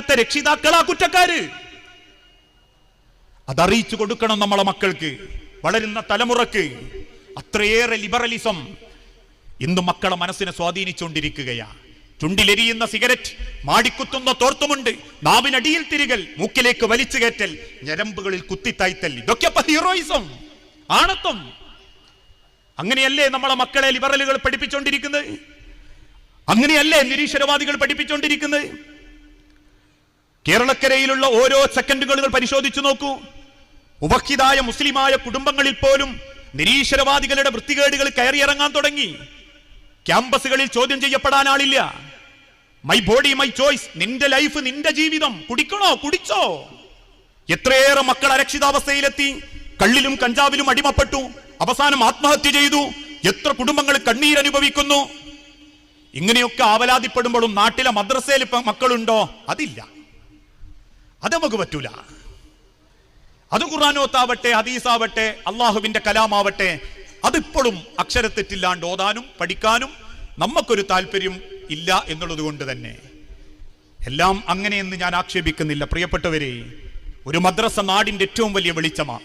രക്ഷിതാക്കളാ കുറ്റക്കാര്. അതറിയിച്ചു കൊടുക്കണം നമ്മളെ മക്കൾക്ക് വളരുന്ന തലമുറയ്ക്ക്. അത്രയേറെ ലിബറലിസം ഇന്ന് മക്കളെ മനസ്സിനെ സ്വാധീനിച്ചുകൊണ്ടിരിക്കുകയാണ് ചുണ്ടിലെരിയുന്ന സിഗരറ്റ് മാടിക്കുത്തുന്ന തോർത്തുമുണ്ട് നാവിനടിയിൽ തിരികൽ മൂക്കിലേക്ക് വലിച്ചു കയറ്റൽ ഞരമ്പുകളിൽ കുത്തിത്തായ്ത്തൽ. ഇതൊക്കെ ഹീറോയിസം ആണത്വം. അങ്ങനെയല്ലേ നമ്മളെ മക്കളെ ലിബറലുകൾ പഠിപ്പിച്ചുകൊണ്ടിരിക്കുന്നത് അങ്ങനെയല്ലേ നിരീശ്വരവാദികൾ പഠിപ്പിച്ചുകൊണ്ടിരിക്കുന്നത് കേരളക്കരയിലുള്ള ഓരോ സെക്കൻഡുകൾ പരിശോധിച്ചു നോക്കൂ. ഉപഹിതായ മുസ്ലിമായ കുടുംബങ്ങളിൽ പോലും നിരീശ്വരവാദികളുടെ വൃത്തികേടുകൾ കയറിയിറങ്ങാൻ തുടങ്ങി. ക്യാമ്പസുകളിൽ ചോദ്യം ചെയ്യപ്പെടാൻ ആളില്ല. മൈ ബോഡി മൈ ചോയ്സ് നിന്റെ ലൈഫ് നിന്റെ ജീവിതം കുടിക്കണോ കുടിച്ചോ? എത്രയേറെ മക്കൾ അരക്ഷിതാവസ്ഥയിലെത്തി കള്ളിലും കഞ്ചാവിലും അടിമപ്പെട്ടു അവസാനം ആത്മഹത്യ ചെയ്തു എത്ര കുടുംബങ്ങൾ കണ്ണീരനുഭവിക്കുന്നു. ഇങ്ങനെയൊക്കെ ആവലാതിപ്പെടുമ്പോഴും നാട്ടിലെ മദ്രസയിൽ മക്കളുണ്ടോ? അതില്ല. അത് നമുക്ക് പറ്റൂല. അത് ഖുർആാനോത്താവട്ടെ ഹദീസാവട്ടെ അള്ളാഹുവിന്റെ കലാമാവട്ടെ അതിപ്പോഴും അക്ഷരത്തെറ്റില്ലാണ്ട് ഓതാനും പഠിക്കാനും നമുക്കൊരു താല്പര്യം ഇല്ല എന്നുള്ളത് കൊണ്ട് തന്നെ. എല്ലാം അങ്ങനെയെന്ന് ഞാൻ ആക്ഷേപിക്കുന്നില്ല. പ്രിയപ്പെട്ടവരെ ഒരു മദ്രസ നാടിന്റെ ഏറ്റവും വലിയ വെളിച്ചമാ.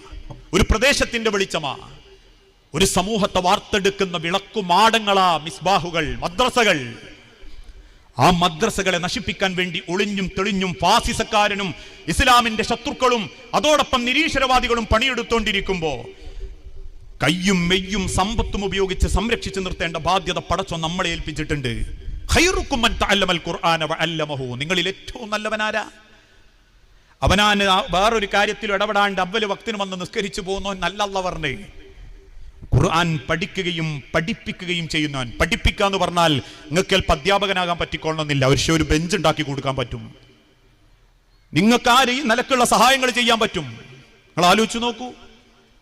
ഒരു പ്രദേശത്തിന്റെ വെളിച്ചമാ. ഒരു സമൂഹത്തെ വാർത്തെടുക്കുന്ന വിളക്കുമാടങ്ങളാ മിസ്ബാഹുകൾ മദ്രസകൾ. ആ മദ്രസകളെ നശിപ്പിക്കാൻ വേണ്ടി ഒളിഞ്ഞും തെളിഞ്ഞും ഫാസിസക്കാരനും ഇസ്ലാമിന്റെ ശത്രുക്കളും അതോടൊപ്പം നിരീശ്വരവാദികളും പണിയെടുത്തോണ്ടിരിക്കുമ്പോ കയ്യും മെയ്യും സമ്പത്തും ഉപയോഗിച്ച് സംരക്ഷിച്ചു നിർത്തേണ്ട ബാധ്യത പടച്ചോ നമ്മളെ ഏൽപ്പിച്ചിട്ടുണ്ട്. തഅല്ലമൽ ഖുർആന വഅല്ലമഹു. നിങ്ങളിൽ ഏറ്റവും നല്ലവനാരാ? അവനാന് ആ വേറൊരു കാര്യത്തിൽ ഇടപെടാണ്ട് അവൽ വക്തിന് വന്ന് നിസ്കരിച്ചു പോകുന്നവൻ നല്ലല്ല പറഞ്ഞേ ഖുർആൻ പഠിക്കുകയും പഠിപ്പിക്കുകയും ചെയ്യുന്നവൻ പഠിപ്പിക്കുക എന്ന് പറഞ്ഞാൽ നിങ്ങൾക്ക് ചിലപ്പോൾ അധ്യാപകനാകാൻ പറ്റിക്കൊള്ളണമെന്നില്ല. പക്ഷേ ഒരു ബെഞ്ച് ഉണ്ടാക്കി കൊടുക്കാൻ പറ്റും. നിങ്ങൾക്ക് ആ നിലക്കുള്ള സഹായങ്ങൾ ചെയ്യാൻ പറ്റും. നിങ്ങൾ ആലോചിച്ചു നോക്കൂ.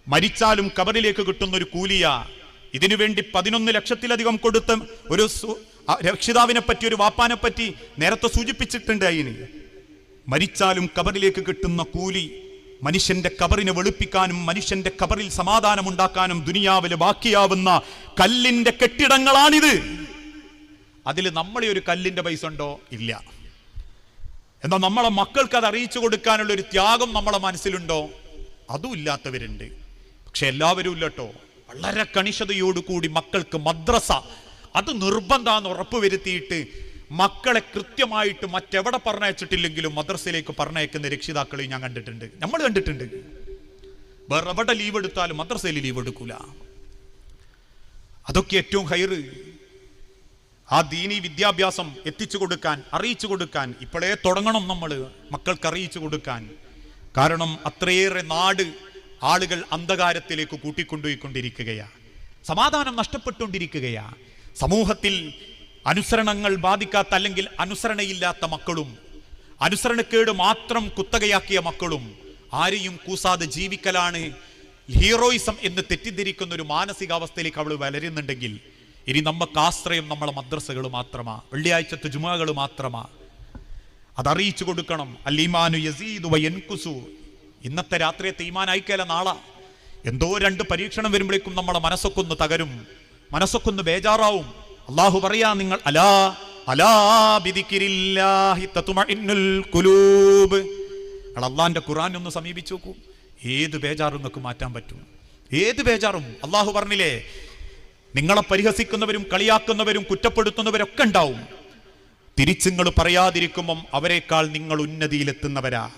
മരിച്ചാലും കബറിലേക്ക് കിട്ടുന്ന ഒരു കൂലിയ ഇതിനു വേണ്ടി പതിനൊന്ന് ലക്ഷത്തിലധികം കൊടുത്ത ഒരു രക്ഷിതാവിനെ പറ്റി ഒരു വാപ്പാനെ പറ്റി നേരത്തെ സൂചിപ്പിച്ചിട്ടുണ്ട് അതിന്. മരിച്ചാലും കബറിലേക്ക് കിട്ടുന്ന കൂലി മനുഷ്യന്റെ കബറിനെ വെളുപ്പിക്കാനും മനുഷ്യന്റെ കബറിൽ സമാധാനം ഉണ്ടാക്കാനും ദുനിയാവിൽ ബാക്കിയാവുന്ന കല്ലിന്റെ കെട്ടിടങ്ങളാണിത്. അതിൽ നമ്മളെ ഒരു കല്ലിന്റെ പൈസ ഉണ്ടോ? ഇല്ല. എന്നാൽ നമ്മളെ മക്കൾക്ക് അത് അറിയിച്ചു കൊടുക്കാനുള്ള ഒരു ത്യാഗം നമ്മളെ മനസ്സിലുണ്ടോ? അതും ഇല്ലാത്തവരുണ്ട്. പക്ഷെ എല്ലാവരും ഇല്ലട്ടോ വളരെ കണിശതയോടുകൂടി മക്കൾക്ക് മദ്രസ. അത് നിർബന്ധാന്ന് ഉറപ്പുവരുത്തിയിട്ട് മക്കളെ കൃത്യമായിട്ട് മറ്റെവിടെ പറഞ്ഞയച്ചിട്ടില്ലെങ്കിലും മദ്രസയിലേക്ക് പറഞ്ഞയക്കുന്ന രക്ഷിതാക്കളെ ഞാൻ കണ്ടിട്ടുണ്ട്. നമ്മൾ കണ്ടിട്ടുണ്ട്. വേറെ എവിടെ ലീവ് എടുത്താലും മദ്രസയിൽ ലീവ് എടുക്കൂല. അതൊക്കെ ഏറ്റവും ഹൈറ്. ആ ദീനി വിദ്യാഭ്യാസം എത്തിച്ചു കൊടുക്കാൻ അറിയിച്ചു കൊടുക്കാൻ ഇപ്പോഴേ തുടങ്ങണം നമ്മൾ മക്കൾക്ക് അറിയിച്ചു കൊടുക്കാൻ. കാരണം അത്രയേറെ നാട് ആളുകൾ അന്ധകാരത്തിലേക്ക് കൂട്ടിക്കൊണ്ടുപോയിക്കൊണ്ടിരിക്കുകയാ. സമാധാനം നഷ്ടപ്പെട്ടുകൊണ്ടിരിക്കുകയാ. സമൂഹത്തിൽ അനുസരണങ്ങൾ ബാധിക്കാത്ത അല്ലെങ്കിൽ അനുസരണയില്ലാത്ത മക്കളും അനുസരണക്കേട് മാത്രം കുത്തകയാക്കിയ മക്കളും ആരെയും കൂസാതെ ജീവിക്കലാണ്. ഹീറോയിസം എന്ന് തെറ്റിദ്ധരിക്കുന്ന ഒരു മാനസികാവസ്ഥയിലേക്ക് അവൾ വളരുന്നുണ്ടെങ്കിൽ ഇനി നമുക്ക് ആശ്രയം നമ്മളെ മദ്രസകൾ മാത്രമാ വെള്ളിയാഴ്ചത്തെ ജുമാകൾ മാത്രമാ. അതറിയിച്ചു കൊടുക്കണം. അല്ലീമാനു യസീദു വയൻകുസു ഇന്നത്തെ രാത്രിയത്തെ ഈമാൻ അയക്കല നാളെ. എന്തോ രണ്ട് പരീക്ഷണം വരുമ്പോഴേക്കും നമ്മളെ മനസ്സൊക്കൊന്ന് തകരും മനസ്സൊക്കൊന്ന് ബേജാറാവും. അള്ളാഹു പറയാ നിങ്ങൾ അലാ അള്ളാന്റെ ഖുർആൻ ഒന്ന് സമീപിച്ചു നോക്കൂ. ഏത് ബേജാറും നിങ്ങൾക്ക് മാറ്റാൻ പറ്റും. ഏത് ബേജാറും അള്ളാഹു പറഞ്ഞില്ലേ നിങ്ങളെ പരിഹസിക്കുന്നവരും കളിയാക്കുന്നവരും കുറ്റപ്പെടുത്തുന്നവരൊക്കെ ഉണ്ടാവും. തിരിച്ചുങ്ങൾ പറയാതിരിക്കുമ്പം അവരെക്കാൾ നിങ്ങൾ ഉന്നതിയിലെത്തുന്നവരാ.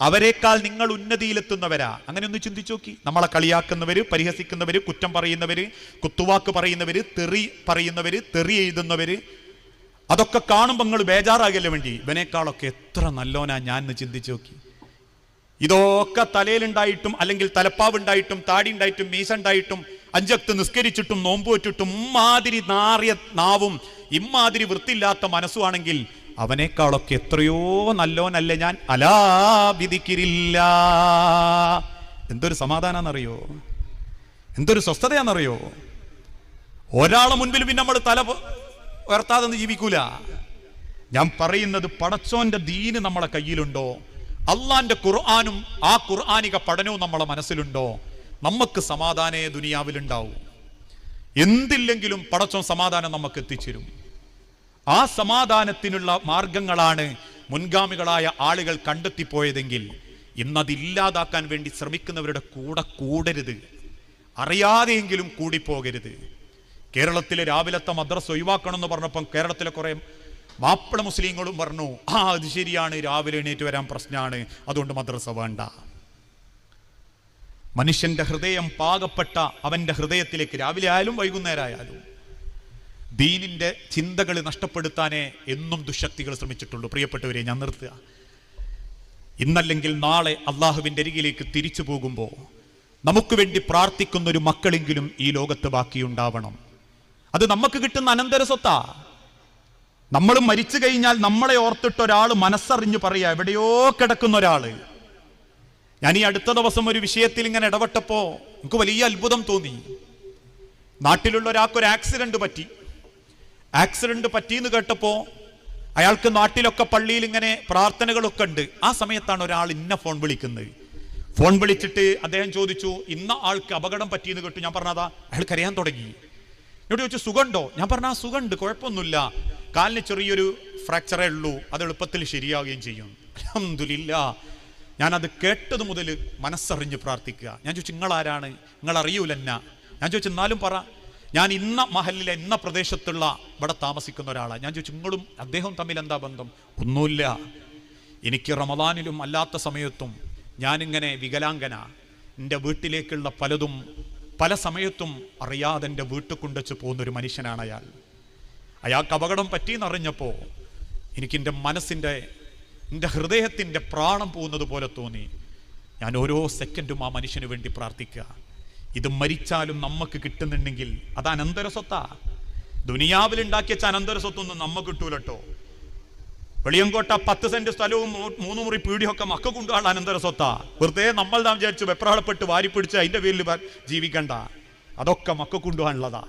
അവരെക്കാൾ നിങ്ങൾ ഉന്നതിയിലെത്തുന്നവരാ. അങ്ങനെ ഒന്ന് ചിന്തിച്ചു നോക്കി. നമ്മളെ കളിയാക്കുന്നവര് പരിഹസിക്കുന്നവര് കുറ്റം പറയുന്നവര് കുത്തുവാക്ക് പറയുന്നവര് തെറി പറയുന്നവര് തെറി എഴുതുന്നവര് അതൊക്കെ കാണുമ്പോൾ നിങ്ങൾ ബേജാറാകല്ലേ വേണ്ടി? ഇവനേക്കാളൊക്കെ എത്ര നല്ലോനാ ഞാൻ എന്ന് ചിന്തിച്ചു നോക്കി. ഇതൊക്കെ തലയിലുണ്ടായിട്ടും അല്ലെങ്കിൽ തലപ്പാവ് ഉണ്ടായിട്ടും താടി ഉണ്ടായിട്ടും മീശ ഉണ്ടായിട്ടും അഞ്ചക്ത് നിസ്കരിച്ചിട്ടും നോമ്പുവറ്റിട്ടും ഇമ്മാതിരി നാറിയ നാവും ഇമ്മാതിരി വൃത്തിയില്ലാത്ത മനസ്സുമാണെങ്കിൽ അവനേക്കാളൊക്കെ എത്രയോ നല്ലോനല്ലേ ഞാൻ അലാ വിധിക്കിരില്ല എന്തൊരു സമാധാനാന്നറിയോ? എന്തൊരു സ്വസ്ഥതയാണെന്നറിയോ ഒരാളെ മുൻപിൽ പിന്നെ നമ്മൾ തല ഉയർത്താതെ ജീവിക്കൂല. ഞാൻ പറയുന്നത് പടച്ചോന്റെ ദീന് നമ്മളെ കയ്യിലുണ്ടോ? അള്ളാന്റെ ഖുർആാനും ആ ഖുർആാനിക പഠനവും നമ്മളെ മനസ്സിലുണ്ടോ? നമുക്ക് സമാധാനേ ദുനിയാവിലുണ്ടാവും. എന്തില്ലെങ്കിലും പടച്ചോൻ സമാധാനം നമുക്ക് എത്തിച്ചേരും. ആ സമാധാനത്തിനുള്ള മാർഗങ്ങളാണ് മുൻഗാമികളായ ആളുകൾ കണ്ടെത്തിപ്പോയതെങ്കിൽ ഇന്നതില്ലാതാക്കാൻ വേണ്ടി ശ്രമിക്കുന്നവരുടെ കൂടെ കൂടരുത്. അറിയാതെയെങ്കിലും കൂടിപ്പോകരുത്. കേരളത്തിലെ രാവിലത്തെ മദ്രസ ഒഴിവാക്കണം എന്ന് പറഞ്ഞപ്പം കേരളത്തിലെ കുറേ മാപ്പിള മുസ്ലിങ്ങളും പറഞ്ഞു ആ അത് ശരിയാണ് രാവിലെ എണീറ്റ് വരാൻ പ്രശ്നമാണ് അതുകൊണ്ട് മദ്രസ വേണ്ട. മനുഷ്യന്റെ ഹൃദയം പാകപ്പെട്ട അവന്റെ ഹൃദയത്തിലേക്ക് രാവിലെ ആയാലും വൈകുന്നേരം ദീനിന്റെ ചിന്തകൾ നഷ്ടപ്പെടുത്താനേ എന്നും ദുശക്തികൾ ശ്രമിച്ചിട്ടുള്ളൂ പ്രിയപ്പെട്ടവരെ ഞാൻ നിർത്തുക. ഇന്നല്ലെങ്കിൽ നാളെ അള്ളാഹുവിന്റെ അരികിലേക്ക് തിരിച്ചു പോകുമ്പോൾ നമുക്ക് വേണ്ടി പ്രാർത്ഥിക്കുന്ന ഒരു മക്കളെങ്കിലും ഈ ലോകത്ത് ബാക്കിയുണ്ടാവണം. അത് നമുക്ക് കിട്ടുന്ന അനന്തര സ്വത്താ. നമ്മൾ മരിച്ചു കഴിഞ്ഞാൽ നമ്മളെ ഓർത്തിട്ട് ഒരാൾ മനസ്സറിഞ്ഞു പറയാ എവിടെയോ കിടക്കുന്ന ഒരാൾ ഞാൻ ഈ അടുത്ത ദിവസം ഒരു വിഷയത്തിൽ ഇങ്ങനെ ഇടപെട്ടപ്പോൾ എനിക്ക് വലിയ അത്ഭുതം തോന്നി. നാട്ടിലുള്ള ഒരാൾക്ക് ഒരു ആക്സിഡന്റ് പറ്റി. ആക്സിഡന്റ് പറ്റിയെന്ന് കേട്ടപ്പോ അയാൾക്ക് നാട്ടിലൊക്കെ പള്ളിയിൽ ഇങ്ങനെ പ്രാർത്ഥനകളൊക്കെ ഉണ്ട്. ആ സമയത്താണ് ഒരാൾ ഇന്ന ഫോൺ വിളിക്കുന്നത്. ഫോൺ വിളിച്ചിട്ട് അദ്ദേഹം ചോദിച്ചു ഇന്ന ആൾക്ക് അപകടം പറ്റിയെന്ന് കേട്ടു. ഞാൻ പറഞ്ഞതാ അയാൾക്ക് അറിയാൻ തുടങ്ങി. എന്നോട് ചോദിച്ചു സുഖമുണ്ടോ ഞാൻ പറഞ്ഞ ആ സുഖമുണ്ട് കുഴപ്പമൊന്നുമില്ല. കാലിന് ചെറിയൊരു ഫ്രാക്ചറേ ഉള്ളൂ. അത് എളുപ്പത്തിൽ ശരിയാവുകയും ചെയ്യും. അലഹമില്ല ഞാനത് കേട്ടത് മുതൽ മനസ്സറിഞ്ഞ് പ്രാർത്ഥിക്കുക. ഞാൻ ചോദിച്ചു നിങ്ങളാരാണ്? നിങ്ങൾ അറിയൂലെന്നാ ഞാൻ ചോദിച്ചു എന്നാലും പറ. ഞാൻ ഇന്ന മഹലിലെ ഇന്ന പ്രദേശത്തുള്ള ഇവിടെ താമസിക്കുന്ന ഒരാളാണ്. ഞാൻ ചോദിച്ചു നിങ്ങളും അദ്ദേഹം തമ്മിൽ എന്താ ബന്ധം? ഒന്നുമില്ല. എനിക്ക് റമദാനിലും അല്ലാത്ത സമയത്തും ഞാനിങ്ങനെ വികലാംഗന. എന്റെ വീട്ടിലേക്കുള്ള പലതും പല സമയത്തും അറിയാതെ എന്റെ വീട്ടിൽ കൊണ്ടുവച്ച് പോകുന്നൊരു മനുഷ്യനാണ് അയാൾ. അയാൾക്ക് അപകടം പറ്റിയെന്നറിഞ്ഞപ്പോൾ എനിക്ക് എന്റെ മനസ്സിന്റെ എന്റെ ഹൃദയത്തിന്റെ പ്രാണം പോകുന്നത് പോലെ തോന്നി. ഞാൻ ഓരോ സെക്കൻഡും ആ മനുഷ്യന് വേണ്ടി പ്രാർത്ഥിക്കുക. ഇത് മരിച്ചാലും നമുക്ക് കിട്ടുന്നുണ്ടെങ്കിൽ അത് അനന്തര സ്വത്താ ദുനിയാവിൽ ഉണ്ടാക്കിയ അനന്തര സ്വത്തൊന്നും നമുക്ക് കിട്ടൂലട്ടോ. വെളിയങ്കോട്ട പത്ത് സെന്റ് സ്ഥലവും മൂന്ന് മുറി പീടിയൊക്കെ മക്ക കൊണ്ടുപോകാൻ അനന്തര സ്വത്താ വെറുതെ നമ്മൾ നാം വിചാരിച്ചു വെപ്രാളപ്പെട്ട് വാരിപ്പിടിച്ച് അതിന്റെ പേരിൽ ജീവിക്കണ്ട. അതൊക്കെ മക്ക കൊണ്ടുപോകാനുള്ളതാ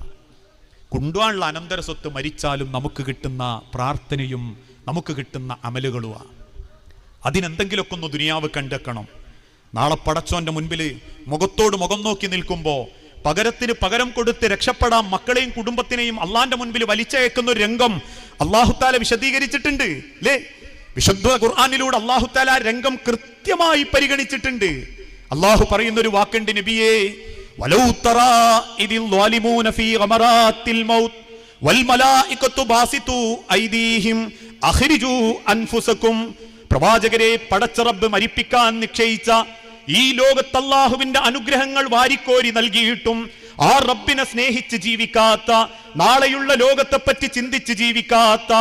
കൊണ്ടുപോകാനുള്ള അനന്തര സ്വത്ത് മരിച്ചാലും നമുക്ക് കിട്ടുന്ന പ്രാർത്ഥനയും നമുക്ക് കിട്ടുന്ന അമലുകളുമാ അതിനെന്തെങ്കിലുമൊക്കെ ഒന്ന് ദുനിയാവ് കണ്ടെക്കണം നാളെ പടച്ചോന്റെ മുൻപിൽ മുഖത്തോട് മുഖം നോക്കി നിൽക്കുമ്പോൾ പകരത്തിന് പകരം കൊടുത്ത് രക്ഷപ്പെടാൻ മക്കളെയും കുടുംബത്തിനെയും അള്ളാന്റെ മുൻപിൽ വലിച്ചയക്കുന്ന ഒരു രംഗം അള്ളാഹുത്താല വിശദീകരിച്ചിട്ടുണ്ട് അല്ലേ വിശുദ്ധ ഖുർആാനിലൂടെ അള്ളാഹുത്താല രംഗം കൃത്യമായി പരിഗണിച്ചിട്ടുണ്ട്. അള്ളാഹു പറയുന്ന ഒരു വാക്കുണ്ട് നബിയേ പ്രവാചകരെ പടച്ചറബ് മരിപ്പിക്കാൻ നിശ്ചയിച്ച ഈ ലോകത്ത് അള്ളാഹുവിന്റെ അനുഗ്രഹങ്ങൾ വാരിക്കോരി നൽകിയിട്ടും ആ റബ്ബിനെ സ്നേഹിച്ച് ജീവിക്കാത്ത നാളെയുള്ള ലോകത്തെ പറ്റി ചിന്തിച്ച് ജീവിക്കാത്ത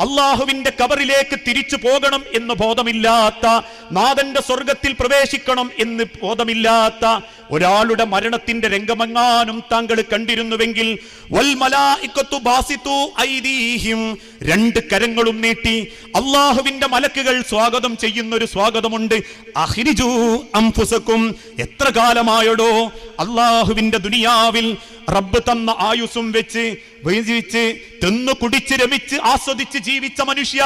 അള്ളാഹുവിന്റെ കബറിലേക്ക് തിരിച്ചു പോകണം എന്ന് ബോധമില്ലാത്ത നാഥന്റെ സ്വർഗത്തിൽ പ്രവേശിക്കണം എന്ന് ബോധമില്ലാത്ത ഒരാളുടെ മരണത്തിന്റെ രംഗമെങ്ങാനും താങ്കൾ കണ്ടിരുന്നുവെങ്കിൽ രണ്ട് കരങ്ങളും നീട്ടി അള്ളാഹുവിന്റെ മലക്കുകൾ സ്വാഗതം ചെയ്യുന്ന ഒരു സ്വാഗതമുണ്ട്. അഹിരിജു അംഫുസക്കും. എത്ര കാലമായടോ അള്ളാഹുവിന്റെ ദുനിയാവിൽ റബ്ബ് തന്ന ആയുസും വെച്ച് ജീവിച്ച് തിന്നു കുടിച്ച് രമിച്ച് ആസ്വദിച്ച് ജീവിച്ച മനുഷ്യ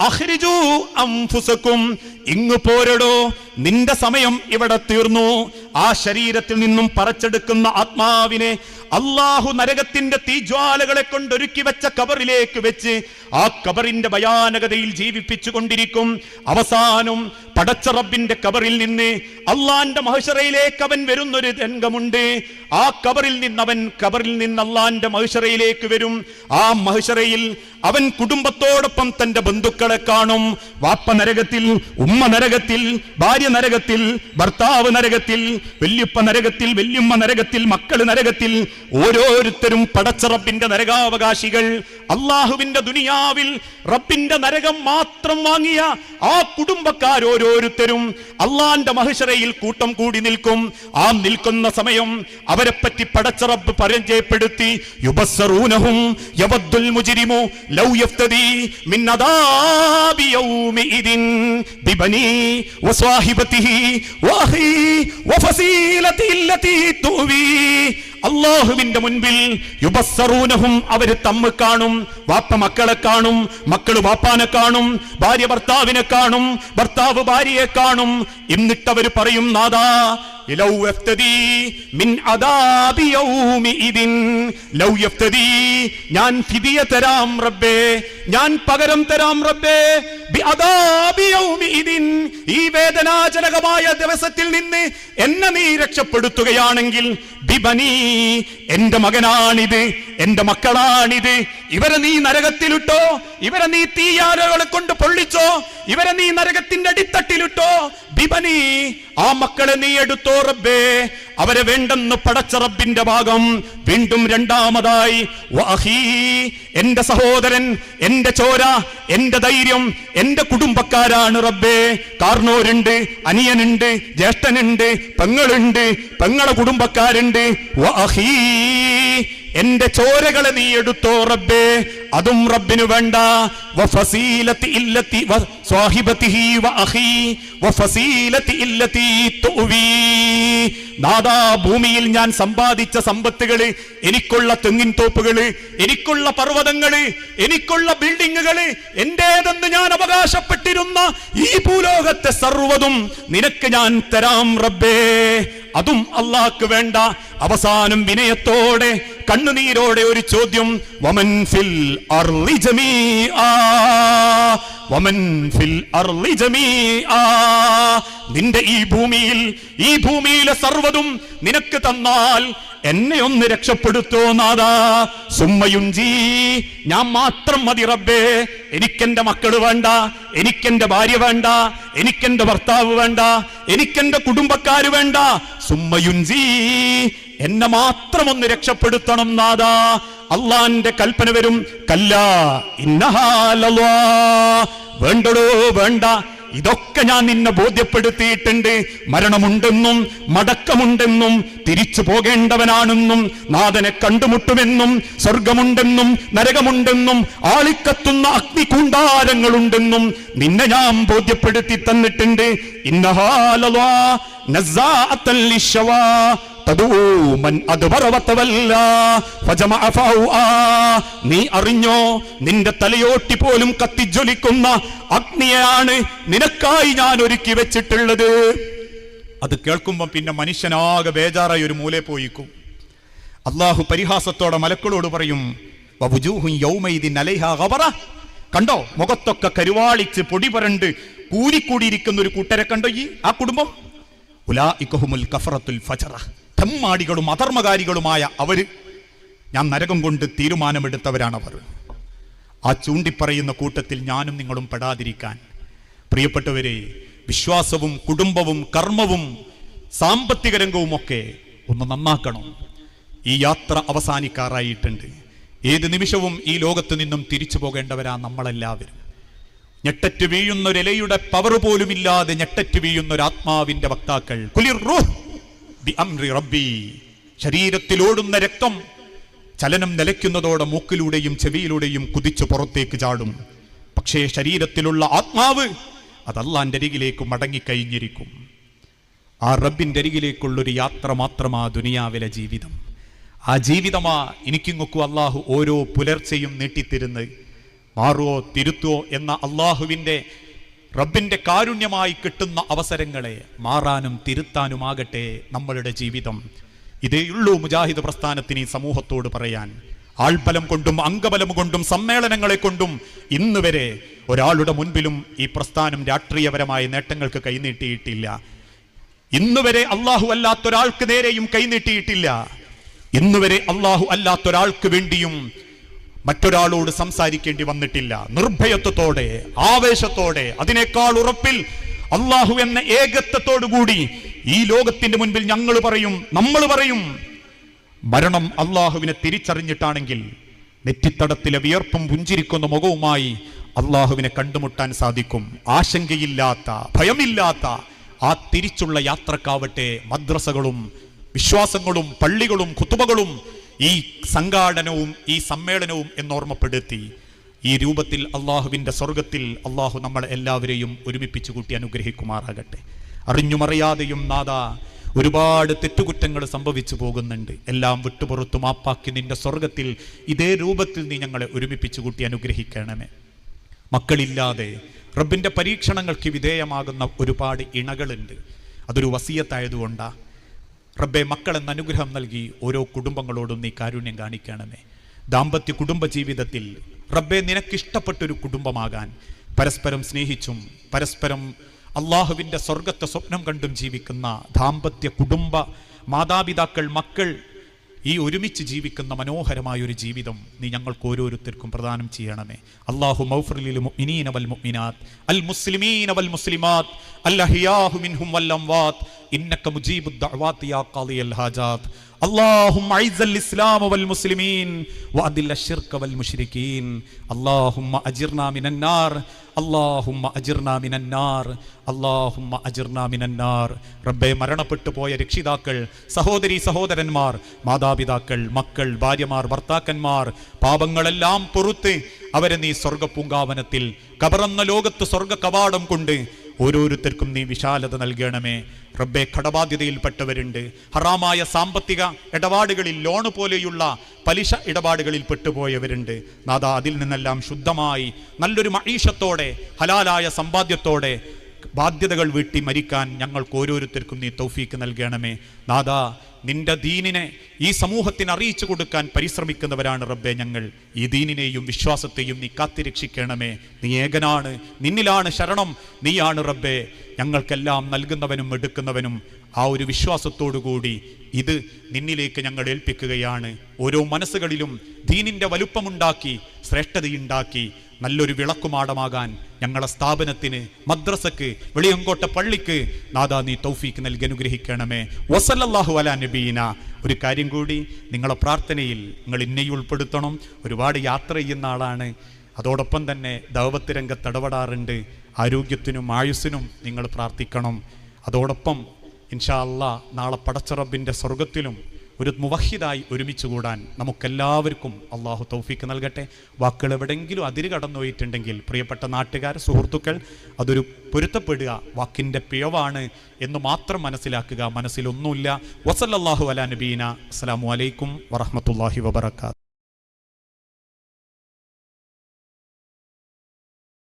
അഹ്രിജു അംഫുസക്കും. ഇങ്ങു പോരടോ നിന്റെ സമയം ഇവിടെ തീർന്നു. ആ ശരീരത്തിൽ നിന്നും പറിച്ചെടുക്കുന്ന ആത്മാവിനെ അള്ളാഹു നരകത്തിന്റെ തീജ്വാലകളെ കൊണ്ടൊരുക്കി വെച്ച കബറിലേക്ക് വെച്ച് ആ കബറിന്റെ ഭയാനകതയിൽ ജീവിപ്പിച്ചു കൊണ്ടിരിക്കും അവസാനം പടച്ച റബ്ബിന്റെ കബറിൽ നിന്ന് അള്ളാന്റെ മഹിഷറയിലേക്ക് അവൻ വരുന്നൊരു രംഗമുണ്ട്. ആ കബറിൽ നിന്ന് അവൻ കബറിൽ നിന്ന് അള്ളാന്റെ മഹിഷറയിലേക്ക് വരും. ആ മഹിഷറയിൽ അവൻ കുടുംബത്തോടൊപ്പം തന്റെ ബന്ധുക്കളെ കാണും. വാപ്പ നരകത്തിൽ ഉമ്മ നരകത്തിൽ ഭാര്യ നരകത്തിൽ ഭർത്താവ് നരകത്തിൽ വല്യുപ്പ നരകത്തിൽ വല്യുമ്മ നരകത്തിൽ മക്കൾ നരകത്തിൽ ഓരോരുത്തരും പടച്ചറപ്പിന്റെ നരകാവകാശികൾ. അള്ളാഹുവിന്റെ ദുനിയാവിൽ റബ്ബിന്റെ നരകം മാത്രം വാങ്ങിയ ആ കുടുംബക്കാർ ഓരോരുത്തരും അള്ളാന്റെ മഹിഷറയിൽ കൂട്ടം കൂടി നിൽക്കും. ആ നിൽക്കുന്ന സമയം അവരെപ്പറ്റി പറ്റി പടച്ച റബ്ബ് പരിചയപ്പെടുത്തി മുജ്രിമു ലൗ തുവി അള്ളാഹുവിന്റെ മുൻപിൽ യുബസ്സറൂനഹും അവർ തമ്മ് കാണും വാപ്പ മക്കളെ കാണും മക്കൾ വാപ്പാനെ കാണും ഭാര്യ ഭർത്താവിനെ കാണും ഭർത്താവ് ഭാര്യയെ കാണും. എന്നിട്ടവര് പറയും നാദാ ലൗ യഫ്തദി മിൻ അദാബി യൗമിഇദിൻ ലൗ യഫ്തദി ഞാൻ ഫിദിയ തരാം റബ്ബേ ഞാൻ പകരം തരാം റബ്ബേ ബി അദാബി യൗമിഇദിൻ ഈ വേദനാജനകമായ ദിവസത്തിൽ നിന്ന് എന്നെ നീ രക്ഷപ്പെടുത്തുകയാണെങ്കിൽ ബിബനി എന്റെ മകനാണിത് എന്റെ മക്കളാണിത്. ഇവരെ നീ നരകത്തിലിട്ടോ ഇവരെ നീ തീയാലുകളെ കൊണ്ട് പൊള്ളിച്ചോ ഇവരെ നീ നരകത്തിന്റെ അടിത്തട്ടിലിട്ടോ ബിബനി ആ മക്കളെ നീ എടുത്തോ റബ്ബേ അവരെ വേണ്ടെന്ന് പടച്ച റബ്ബിന്റെ ഭാഗം വീണ്ടും രണ്ടാമതായി. എന്റെ സഹോദരൻ എന്റെ ചോര എന്റെ ധൈര്യം എന്റെ കുടുംബക്കാരാണ് റബ്ബേ. കാർണോരുണ്ട് അനിയനുണ്ട് ജ്യേഷ്ഠനുണ്ട് പെങ്ങളുണ്ട് പെങ്ങളെ കുടുംബക്കാരുണ്ട്. എന്റെ ചോരകളെ നീ എടുത്തോ റബ്ബേ. അതും റബ്ബിനു വേണ്ട. നാദാ ഭൂമിയിൽ ഞാൻ സമ്പാദിച്ച സമ്പത്തുകൾ എനിക്കുള്ള തെങ്ങിൻ തോപ്പുകൾ എനിക്കുള്ള പർവതങ്ങൾ എനിക്കുള്ള ബിൽഡിങ്ങുകൾ എന്റേതെന്ന് ഞാൻ അവകാശപ്പെട്ടിരുന്ന ഈ ഭൂലോകത്തെ സർവതും നിനക്ക് ഞാൻ തരാം റബ്ബേ. അതും അള്ളാഹ്ക്ക് വേണ്ട. അവസാനം വിനയത്തോടെ കണ്ണുനീരോടെ ഒരു ചോദ്യം. വമൻ ഫിൽ അർളി ജമീആ വമൻ ഫിൽ അർളി ജമീആ നിന്റെ ഈ ഭൂമിയിൽ ഈ ഭൂമിയിലെ സർവതും നിനക്ക് തന്നാൽ എന്നെ ഒന്ന് രക്ഷപ്പെടുത്തോ നാദാ സുമ്മയുഞ്ചി ഞാൻ മാത്രം മതി റബ്ബേ. എനിക്കെന്റെ മക്കൾ വേണ്ട എനിക്കെന്റെ ഭാര്യ വേണ്ട എനിക്കെന്റെ ഭർത്താവ് വേണ്ട എനിക്കെന്റെ കുടുംബക്കാര് വേണ്ട. സുമ്മയുഞ്ചി എന്നെ മാത്രം ഒന്ന് രക്ഷപ്പെടുത്തണം നാദാ അള്ളാന്റെ കൽപ്പന വരും. കല്ല ഇന്നഹാലല്ലാ വേണ്ടടോ വേണ്ട. ഇതൊക്കെ ഞാൻ നിന്നെ ബോധ്യപ്പെടുത്തിയിട്ടുണ്ട്. മരണമുണ്ടെന്നും മടക്കമുണ്ടെന്നും തിരിച്ചു പോകേണ്ടവനാണെന്നും നാഥനെ കണ്ടുമുട്ടുമെന്നും സ്വർഗമുണ്ടെന്നും നരകമുണ്ടെന്നും ആളിക്കത്തുന്ന അഗ്നികൂണ്ടാരങ്ങളുണ്ടെന്നും നിന്നെ ഞാൻ ബോധ്യപ്പെടുത്തി തന്നിട്ടുണ്ട്. ഇന്നഹാലവാ നീ അറിഞ്ഞോ നിന്റെ തലയോട്ടി പോലും കത്തിജ്വലിക്കുന്ന അഗ്നിയാണ് നിനക്കായി ഞാൻ ഒരുക്കി വെച്ചിട്ടുള്ളത്. അത് കേൾക്കുമ്പോൾ പിന്നെ മനുഷ്യനാകെ ബേജാറായി ഒരു മൂലെ പോയിക്കും. അള്ളാഹു പരിഹാസത്തോടെ മലക്കളോട് പറയും. കണ്ടോ മുഖത്തൊക്കെ കരുവാളിച്ച് പൊടി പരണ്ട് കൂടിക്കൂടിയിരിക്കുന്ന ഒരു കൂട്ടരെ കണ്ടോ ഈ ആ കുടുംബം? ഉലായിക്കഹുമുൽ കഫറത്തുൽ ഫജറ. തെമ്മാടികളും അധർമ്മകാരികളുമായ അവർ ഞാൻ നരകം കൊണ്ട് തീരുമാനമെടുത്തവരാണവർ. ആ ചൂണ്ടിപ്പറയുന്ന കൂട്ടത്തിൽ ഞാനും നിങ്ങളും പെടാതിരിക്കാൻ. പ്രിയപ്പെട്ടവരെ വിശ്വാസവും കുടുംബവും കർമ്മവും സാമ്പത്തിക രംഗവും ഒക്കെ ഒന്ന് നന്നാക്കണം. ഈ യാത്ര അവസാനിക്കാറായിട്ടുണ്ട്. ഏത് നിമിഷവും ഈ ലോകത്ത് നിന്നും തിരിച്ചു പോകേണ്ടവരാ നമ്മളെല്ലാവരും. ഞെട്ടറ്റ് വീഴുന്നൊരിലയുടെ പവർ പോലുമില്ലാതെ ഞെട്ടറ്റ് വീഴുന്നൊരാത്മാവിന്റെ വക്താക്കൾ. കുലിർ റൂഹ്! ബി അംരി റബ്ബി. ശരീരത്തിൽ ഓടുന്ന രക്തം ചലനം നിലയ്ക്കുന്നതോടെ മൂക്കിലൂടെയും ചെവിയിലൂടെയും കുതിച്ചു പുറത്തേക്ക് ചാടും. പക്ഷേ ശരീരത്തിലുള്ള ആത്മാവ് അതല്ലാന്റെ അരികിലേക്ക് മടങ്ങിക്കഴിഞ്ഞിരിക്കും. ആ റബ്ബിന്റെ അരികിലേക്കുള്ളൊരു യാത്ര മാത്രമാ ദുനിയാവിലെ ജീവിതം. ആ ജീവിതമാ എനിക്കിങ്ങൊക്കു അള്ളാഹു ഓരോ പുലർച്ചെയും നീട്ടിത്തരുന്നത്. മാറുവോ തിരുത്തുവോ എന്ന അള്ളാഹുവിന്റെ റബ്ബിന്റെ കാരുണ്യമായി കിട്ടുന്ന അവസരങ്ങളെ മാറാനും തിരുത്താനുമാകട്ടെ നമ്മളുടെ ജീവിതം. ഇതേയുള്ളൂ മുജാഹിദ് പ്രസ്ഥാനത്തിന് ഈ സമൂഹത്തോട് പറയാൻ. ആൾബലം കൊണ്ടും അംഗബലം കൊണ്ടും സമ്മേളനങ്ങളെ കൊണ്ടും ഇന്ന് വരെ ഒരാളുടെ മുൻപിലും ഈ പ്രസ്ഥാനം രാഷ്ട്രീയപരമായ നേട്ടങ്ങൾക്ക് കൈനീട്ടിയിട്ടില്ല. ഇന്ന് വരെ അള്ളാഹു അല്ലാത്തൊരാൾക്ക് നേരെയും കൈനീട്ടിയിട്ടില്ല. ഇന്ന് വരെ അള്ളാഹു അല്ലാത്തൊരാൾക്ക് വേണ്ടിയും മറ്റൊരാളോട് സംസാരിക്കേണ്ടി വന്നിട്ടില്ല. നിർഭയത്വത്തോടെ ആവേശത്തോടെ അതിനേക്കാൾ ഉറപ്പിൽ അള്ളാഹു എന്ന ഏകത്വത്തോടു കൂടി ഈ ലോകത്തിന്റെ മുൻപിൽ ഞങ്ങൾ പറയും നമ്മൾ പറയും മരണം അള്ളാഹുവിനെ തിരിച്ചറിഞ്ഞിട്ടാണെങ്കിൽ നെറ്റിത്തടത്തിലെ വിയർപ്പും പുഞ്ചിരിക്കുന്ന മുഖവുമായി അള്ളാഹുവിനെ കണ്ടുമുട്ടാൻ സാധിക്കും. ആശങ്കയില്ലാത്ത ഭയമില്ലാത്ത ആ തിരിച്ചുള്ള യാത്രക്കാവട്ടെ മദ്രസകളും വിശ്വാസങ്ങളും പള്ളികളും കുത്തുബകളും ഈ സംഘാടനവും ഈ സമ്മേളനവും എന്നോർമ്മപ്പെടുത്തി ഈ രൂപത്തിൽ അള്ളാഹുവിന്റെ സ്വർഗത്തിൽ അള്ളാഹു നമ്മൾ എല്ലാവരെയും ഒരുമിപ്പിച്ചു കൂട്ടി അനുഗ്രഹിക്കുമാറാകട്ടെ. അറിഞ്ഞുമറിയാതെയും നാഥ ഒരുപാട് തെറ്റുകുറ്റങ്ങൾ സംഭവിച്ചു പോകുന്നുണ്ട്. എല്ലാം വിട്ടുപുറത്തു മാപ്പാക്കി നിന്റെ സ്വർഗത്തിൽ ഇതേ രൂപത്തിൽ നീ ഞങ്ങളെ ഒരുമിപ്പിച്ചു കൂട്ടി അനുഗ്രഹിക്കണമേ. മക്കളില്ലാതെ റബ്ബിന്റെ പരീക്ഷണങ്ങൾക്ക് വിധേയമാകുന്ന ഒരുപാട് ഇണകളുണ്ട്. അതൊരു വസീയത്തായതുകൊണ്ടാ റബ്ബെ മക്കളെന്ന അനുഗ്രഹം നൽകി ഓരോ കുടുംബങ്ങളോടും നീ കാരുണ്യം കാണിക്കണമേ. ദാമ്പത്യ കുടുംബ ജീവിതത്തിൽ റബ്ബെ നിനക്കിഷ്ടപ്പെട്ടൊരു കുടുംബമാകാൻ പരസ്പരം സ്നേഹിച്ചും പരസ്പരം അള്ളാഹുവിന്റെ സ്വർഗത്തെ സ്വപ്നം കണ്ടും ജീവിക്കുന്ന ദാമ്പത്യ കുടുംബ മാതാപിതാക്കൾ മക്കൾ ഈ ഒരുമിച്ച് ജീവിക്കുന്ന മനോഹരമായൊരു ജീവിതം നീ ഞങ്ങൾക്ക് ഓരോരുത്തർക്കും പ്രദാനം ചെയ്യണമേ. അള്ളാഹു മൗഫറിലിൽ മുഅ്മിനീന വൽ അൽ മുസ്ലിമീന വൽ മുസ്ലിമാത്ത് അൽ അഹിയാഹു മിൻഹും വൽ അംവാത്ത് ഇന്നക മുജീബുദ് ദഅവാതി യാ ഖാദിയൽ ഹാജാത്ത് اللهم اعز الاسلام والمسلمين واذل الشرك والمشركين اللهم اجرنا من النار اللهم اجرنا من النار اللهم اجرنا من النار റബ്ബേ മരണപ്പെട്ടു പോയ രക്ഷിതാക്കൾ സഹോദരി സഹോദരന്മാർ മാതാപിതാക്കൾ മക്കൾ ഭാര്യമാർ ഭർത്താക്കന്മാർ പാപങ്ങളെല്ലാം പൊറുത്ത് അവരെ നീ സ്വർഗപ്പൂങ്കാവനത്തിൽ കബറന്ന ലോകത്ത് സ്വർഗ കവാടം കൊണ്ട് ഓരോരുത്തർക്കും നീ വിശാലത നൽകണമേ. റബ്ബെ കടബാധ്യതയിൽപ്പെട്ടവരുണ്ട്. ഹറാമായ സാമ്പത്തിക ഇടപാടുകളിൽ ലോണ് പോലെയുള്ള പലിശ ഇടപാടുകളിൽ പെട്ടുപോയവരുണ്ട്. നാഥ അതിൽ നിന്നെല്ലാം ശുദ്ധമായി നല്ലൊരു മഴീഷത്തോടെ ഹലാലായ സമ്പാദ്യത്തോടെ ബാധ്യതകൾ വീട്ടി മരിക്കാൻ ഞങ്ങൾക്ക് ഓരോരുത്തർക്കും നീ തൗഫീക്ക് നൽകണമേ. നാദാ നിന്റെ ദീനിനെ ഈ സമൂഹത്തിന് അറിയിച്ചു കൊടുക്കാൻ പരിശ്രമിക്കുന്നവരാണ് റബ്ബെ ഞങ്ങൾ. ഈ ദീനിനെയും വിശ്വാസത്തെയും നീ കാത്തിരക്ഷിക്കണമേ നീ ഏകനാണ് നിന്നിലാണ് ശരണം. നീയാണ് റബ്ബെ. ഞങ്ങൾക്കെല്ലാം നൽകുന്നവനും എടുക്കുന്നവനും ആ ഒരു വിശ്വാസത്തോടു കൂടി ഇത് നിന്നിലേക്ക് ഞങ്ങൾ ഏൽപ്പിക്കുകയാണ്. ഓരോ മനസ്സുകളിലും ദീനിന്റെ വലുപ്പമുണ്ടാക്കി ശ്രേഷ്ഠതയുണ്ടാക്കി നല്ലൊരു വിളക്കുമാടമാകാൻ ഞങ്ങളെ സ്ഥാപനത്തിന് മദ്രസക്ക് വെളിയങ്കോട്ട പള്ളിക്ക് നാദാ നീ തൗഫീക്ക് നൽകി അനുഗ്രഹിക്കണമേ. വസല്ലല്ലാഹു അലാ നബീന. ഒരു കാര്യം കൂടി നിങ്ങളെ പ്രാർത്ഥനയിൽ നിങ്ങൾ ഇന്നയെ ഉൾപ്പെടുത്തണം. ഒരുപാട് യാത്ര ചെയ്യുന്ന ആളാണ്. അതോടൊപ്പം തന്നെ ദൗവത്തി രംഗത്ത് ഇടപെടാറുണ്ട്. ആരോഗ്യത്തിനും ആയുസ്സിനും നിങ്ങൾ പ്രാർത്ഥിക്കണം. അതോടൊപ്പം ഇൻഷാ അല്ലാ നാളെ പടച്ചറബിന്റെ സ്വർഗത്തിലും ഒരു മുവഹിദായി ഒരുമിച്ച് കൂടാൻ നമുക്കെല്ലാവർക്കും അള്ളാഹു തൗഫീക്ക് നൽകട്ടെ. വാക്കുകൾ എവിടെയെങ്കിലും അതിര് കടന്നുപോയിട്ടുണ്ടെങ്കിൽ പ്രിയപ്പെട്ട നാട്ടുകാർ സുഹൃത്തുക്കൾ അതൊരു പൊരുത്തപ്പെടുക. വാക്കിന്റെ പിഴവാണ് എന്ന് മാത്രം മനസ്സിലാക്കുക. മനസ്സിലൊന്നുമില്ല. വസല്ലാഹു അലാ നബീന. അസ്സലാമു അലൈക്കും വറഹ്മത്തുള്ളാഹി വബറകാത്ത്